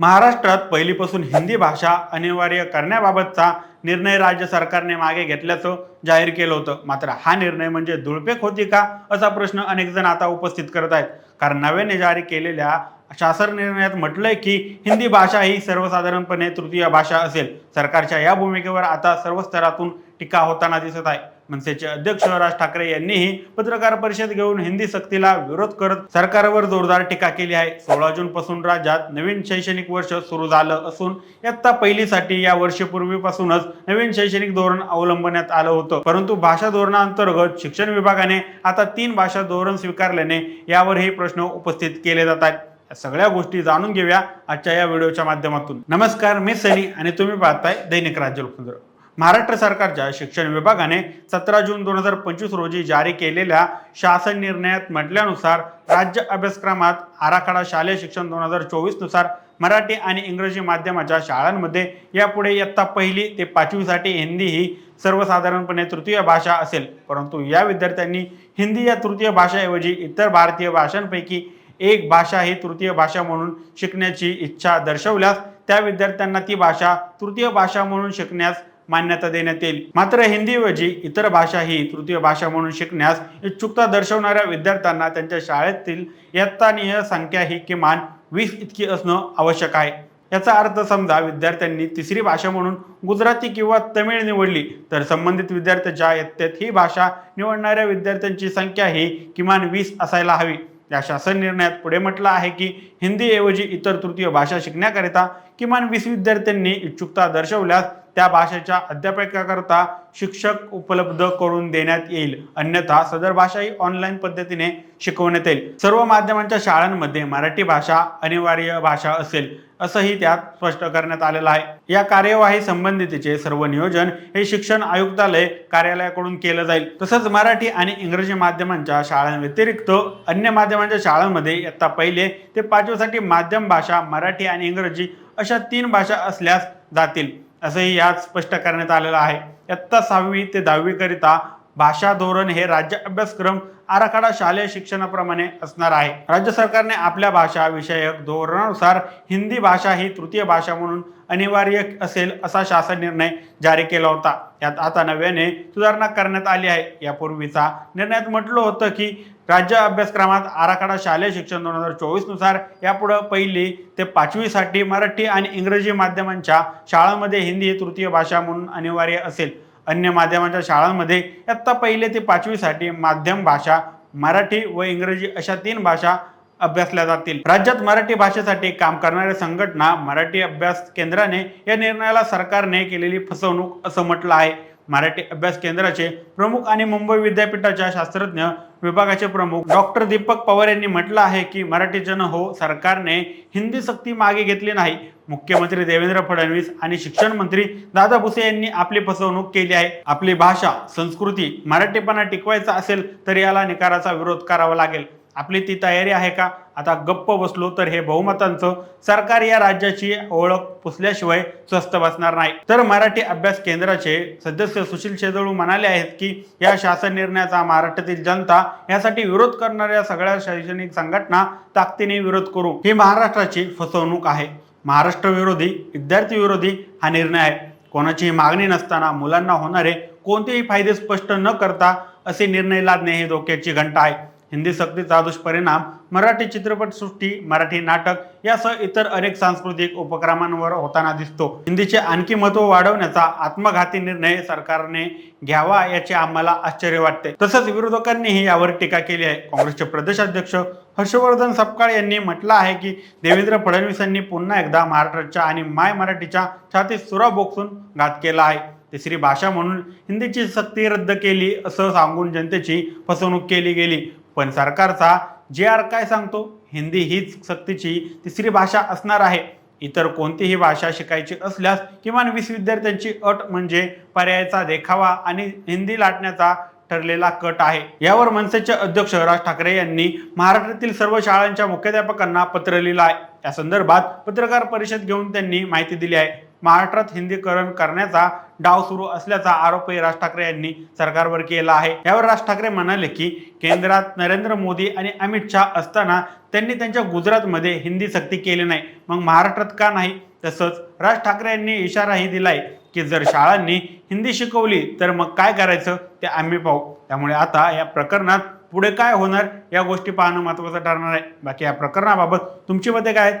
महाराष्ट्रात पहिलीपासून हिंदी भाषा अनिवार्य करण्याबाबतचा निर्णय राज्य सरकारने मागे घेतल्याचं जाहीर केलं होतं. मात्र हा निर्णय म्हणजे धुळपेक होती का असा प्रश्न अनेक जण आता उपस्थित करत आहेत. कारण नव्याने जारी केलेल्या शासन निर्णयात म्हटलंय की हिंदी भाषा ही सर्वसाधारणपणे तृतीय भाषा असेल. सरकारच्या या भूमिकेवर आता सर्व स्तरातून टीका होताना दिसत आहे. मनसेचे अध्यक्ष राज ठाकरे यांनीही पत्रकार परिषद घेऊन हिंदी सक्तीला विरोध करत सरकारवर जोरदार टीका केली आहे. सोळा जून पासून राज्यात नवीन शैक्षणिक वर्ष सुरू झालं असून इयत्ता पहिलीसाठी या वर्षपूर्वीपासूनच नवीन शैक्षणिक धोरण अवलंबण्यात आलं होतं. परंतु भाषा धोरणाअंतर्गत शिक्षण विभागाने आता तीन भाषा धोरण स्वीकारल्याने यावरही प्रश्न उपस्थित केले जातात सगळ्या गोष्टी जाणून घेऊया आजच्या या व्हिडिओच्या माध्यमातून. नमस्कार मी सनी आणि तुम्ही पाहताय दैनिक राज्य लोकतंत्र महाराष्ट्र सरकारच्या शिक्षण विभागाने सतरा जून दोन हजार पंचवीस रोजी जारी केलेल्या शासन निर्णयात म्हटल्यानुसार राज्य अभ्यासक्रमात आराखडा शालेय शिक्षण दोन हजार चोवीसनुसार मराठी आणि इंग्रजी माध्यमाच्या शाळांमध्ये यापुढे इयत्ता पहिली ते पाचवीसाठी हिंदी ही सर्वसाधारणपणे तृतीय भाषा असेल. परंतु या विद्यार्थ्यांनी हिंदी या तृतीय भाषाऐवजी इतर भारतीय भाषांपैकी एक भाषा ही तृतीय भाषा म्हणून शिकण्याची इच्छा दर्शवल्यास त्या विद्यार्थ्यांना ती भाषा तृतीय भाषा म्हणून शिकण्यास मान्यता देण्यात येईल. मात्र हिंदीऐवजी इतर भाषा ही तृतीय भाषा म्हणून शिकण्यास इच्छुकता दर्शवणाऱ्या विद्यार्थ्यांना त्यांच्या शाळेतील इयत्तानीय संख्या ही किमान वीस इतकी असणं आवश्यक आहे. याचा अर्थ समजा विद्यार्थ्यांनी तिसरी भाषा म्हणून गुजराती किंवा तमिळ निवडली तर संबंधित विद्यार्थ्याच्या इयत्तेत ही भाषा निवडणाऱ्या विद्यार्थ्यांची संख्या ही किमान वीस असायला हवी. या शासन निर्णयात पुढे म्हटलं आहे की हिंदीऐवजी इतर तृतीय भाषा शिकण्याकरिता किमान वीस विद्यार्थ्यांनी इच्छुकता दर्शवल्यास त्या भाषेच्या अध्यापकाकरता शिक्षक उपलब्ध करून देण्यात येईल. अन्यथा सदर भाषा ही ऑनलाईन पद्धतीने शिकवण्यात येईल. सर्व माध्यमांच्या शाळांमध्ये मराठी भाषा अनिवार्य भाषा असेल असंही त्यात स्पष्ट करण्यात आलेलं आहे. या कार्यवाही संबंधितचे सर्व नियोजन हे शिक्षण आयुक्तालय कार्यालयाकडून केलं जाईल. तसंच मराठी आणि इंग्रजी माध्यमांच्या शाळांव्यतिरिक्त अन्य माध्यमांच्या शाळांमध्ये इयत्ता पहिले ते पाचवीसाठी माध्यम भाषा मराठी आणि इंग्रजी अशा तीन भाषा असल्यास जातील. असंही यात स्पष्ट करण्यात आलेलं आहे. इयत्ता सहावी ते दहावीकरिता भाषा धोरण हे राज्य अभ्यासक्रम आराखडा शालेय शिक्षणाप्रमाणे असणार आहे. राज्य सरकारने आपल्या भाषा विषयक धोरणानुसार हिंदी भाषा ही तृतीय भाषा म्हणून अनिवार्य असेल असा शासन निर्णय जारी केला होता. यात आता नव्याने सुधारणा करण्यात आली आहे. यापूर्वीचा निर्णयात म्हटलं होतं की राज्य अभ्यासक्रमात आराखडा शालेय शिक्षण दोन हजार चोवीसनुसार यापुढं पहिली ते पाचवीसाठी मराठी आणि इंग्रजी माध्यमांच्या शाळांमध्ये हिंदी ही तृतीय भाषा म्हणून अनिवार्य असेल. अन्य माध्यमांच्या शाळांमध्ये इयत्ता पहिले ते पाचवीसाठी माध्यम भाषा मराठी व इंग्रजी अशा तीन भाषा अभ्यासल्या जातील. राज्यात मराठी भाषेसाठी काम करणाऱ्या संघटना मराठी अभ्यास केंद्राने या निर्णयाला सरकारने केलेली फसवणूक असं म्हटलं आहे. मराठी अभ्यास केंद्राचे प्रमुख आणि मुंबई विद्यापीठाच्या शास्त्रज्ञ विभागाचे प्रमुख डॉक्टर दीपक पवार यांनी म्हटलं आहे की मराठी जन हो सरकारने हिंदी सक्ती मागे घेतली नाही. मुख्यमंत्री देवेंद्र फडणवीस आणि शिक्षण मंत्री दादा भुसे यांनी आपली फसवणूक केली आहे. आपली भाषा संस्कृती मराठीपणा टिकवायचा असेल तर याला निकाराचा विरोध करावा लागेल. आपली ती तयारी आहे का? आता गप्प बसलो तर हे बहुमतांचं सरकार या राज्याची ओळख पुसल्याशिवाय स्वस्त बसणार नाही. तर मराठी अभ्यास केंद्राचे सदस्य सुशील शेजळू म्हणाले आहेत की या शासन निर्णयाचा महाराष्ट्रातील जनता यासाठी विरोध करणाऱ्या सगळ्या शैक्षणिक संघटना ताकदीने विरोध करू. ही महाराष्ट्राची फसवणूक आहे. महाराष्ट्र विरोधी विद्यार्थी विरोधी हा निर्णय आहे. कोणाचीही मागणी नसताना मुलांना होणारे कोणतेही फायदे स्पष्ट न करता असे निर्णय लादणे ही धोक्याची घंटा आहे. हिंदी सक्तीचा दुष्परिणाम मराठी चित्रपटसृष्टी मराठी नाटक यासह इतर अनेक सांस्कृतिक उपक्रमांवर होताना दिसतो. हिंदीचे आणखी महत्त्व वाढवण्याचा आत्मघाती निर्णय सरकारने घ्यावा याचे आम्हाला आश्चर्य वाटते. तसंच विरोधकांनीही यावर टीका केली आहे. काँग्रेसचे प्रदेशाध्यक्ष हर्षवर्धन सपकाळ यांनी म्हटलं आहे की देवेंद्र फडणवीसांनी पुन्हा एकदा महाराष्ट्राच्या आणि माय मराठीच्या छातीत सुरा बोक्सून घात केला आहे. तिसरी भाषा म्हणून हिंदीची सक्ती रद्द केली असं सांगून जनतेची फसवणूक केली गेली. पण सरकारचा जे आर काय सांगतो हिंदी हीच सक्तीची तिसरी भाषा असणार आहे. इतर कोणतीही भाषा शिकायची असल्यास किमान वीस विद्यार्थ्यांची अट म्हणजे पर्यायाचा देखावा आणि हिंदी लाटण्याचा ठरलेला कट आहे. यावर मनसेचे अध्यक्ष राज ठाकरे यांनी महाराष्ट्रातील सर्व शाळांच्या मुख्याध्यापकांना पत्र लिहिलं आहे. या संदर्भात पत्रकार परिषद घेऊन त्यांनी माहिती दिली आहे. महाराष्ट्रात हिंदीकरण करण्याचा डाव सुरू असल्याचा आरोपही राज ठाकरे यांनी सरकारवर केला आहे. यावर राज ठाकरे म्हणाले की केंद्रात नरेंद्र मोदी आणि अमित शहा असताना त्यांनी त्यांच्या गुजरातमध्ये हिंदी सक्ती केली नाही. मग महाराष्ट्रात का नाही? तसंच राज ठाकरे यांनी इशाराही दिलाय की जर शाळांनी हिंदी शिकवली तर मग काय करायचं? ते आम्ही पाहू. त्यामुळे आता या प्रकरणात पुढे काय होणार? या गोष्टी पाहणं महत्त्वाचं ठरणार आहे. बाकी या प्रकरणाबाबत तुमची मते काय आहेत?